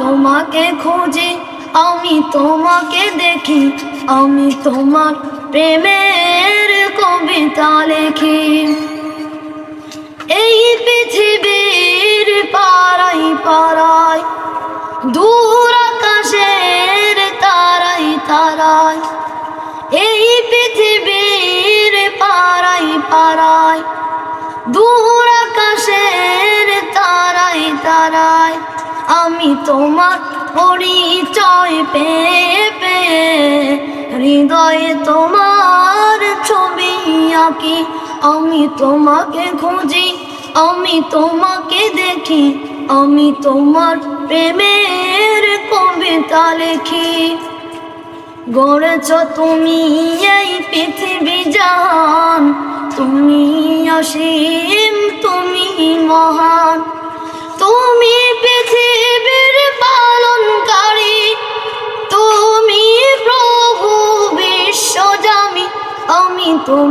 তোমাকে খুঁজি, আমি তোমাকে দেখি, আমি তোমার প্রেমের কবিতা লেখি। এই পৃথিবীর পাড়াই পাড়াই দূর আকাশের তারাই তারাই এই পৃথিবীর তোমার পরিচয় পেয়ে হৃদয়ে তোমার ছবি আঁকি। আমি তোমাকে খুঁজি, আমি তোমাকে দেখি, আমি তোমার প্রেমের কবিতা লেখি। গড়েছ তুমি এই পৃথিবী জান তুমি অসীম, তুমি মহান।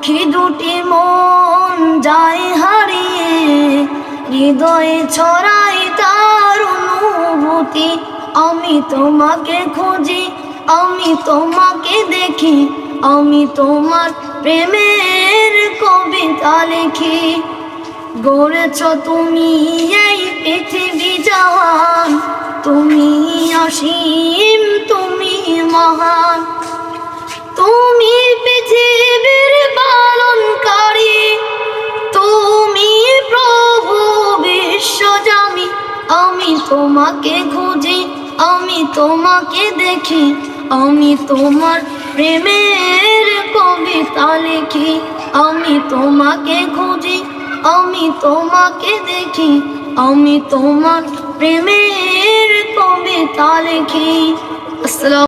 আখি দুটি মন যায় হারিয়ে, হৃদয়ে ছড়াই তার অনুভূতি। আমি তোমাকে খুঁজি, আমি তোমাকে দেখি, আমি তোমার প্রেমের কবিতা লিখি। গড়েছ তুমি এই পৃথিবী জাহান, তুমি অসীম, তুমি মহান। আমি তোমাকে খুঁজি, আমি তোমাকে দেখি, আমি তোমার প্রেমের কবিতা লিখি। আমি তোমাকে খুঁজি, আমি তোমাকে দেখি, আমি তোমার প্রেমের কবিতা লিখি। আসসালাম